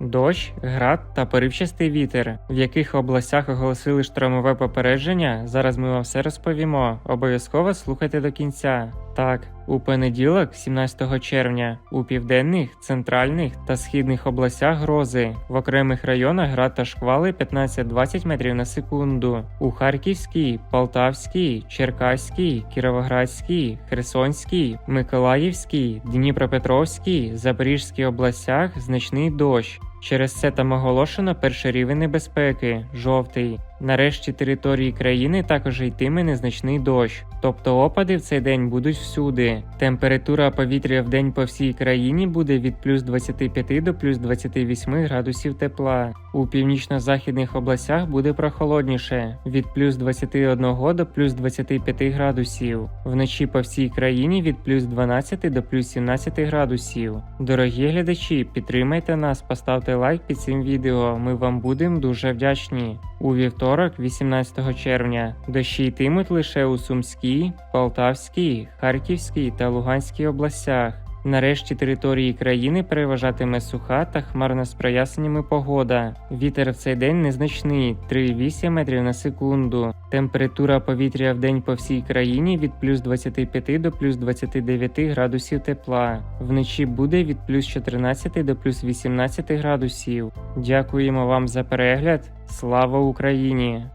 Дощ, град та поривчастий вітер. В яких областях оголосили штормове попередження? Зараз ми вам все розповімо. Обов'язково слухайте до кінця. Так, у понеділок, 17 червня, у південних, центральних та східних областях грози. В окремих районах град та шквали 15-20 метрів на секунду. У Харківській, Полтавській, Черкаській, Кіровоградській, Херсонській, Миколаївській, Дніпропетровській, Запорізькій областях значний дощ. Через це там оголошено перший рівень небезпеки жовтий. Нарешті території країни також йтиме незначний дощ, тобто опади в цей день будуть всюди. Температура повітря в день по всій країні буде від плюс 25 до плюс 28 градусів тепла. У північно-західних областях буде прохолодніше від плюс 21 до плюс 25 градусів. Вночі по всій країні від плюс 12 до плюс 17 градусів. Дорогі глядачі, підтримайте нас, поставте лайк під цим відео. Ми вам будемо дуже вдячні. У вівторок, 18 червня, дощі йтимуть лише у Сумській, Полтавській, Харківській та Луганській областях. Нарешті території країни переважатиме суха та хмарно з проясненнями погода. Вітер в цей день незначний 3,8 метрів на секунду. Температура повітря в день по всій країні від плюс 25 до плюс 29 градусів тепла. Вночі буде від плюс 14 до плюс 18 градусів. Дякуємо вам за перегляд. Слава Україні!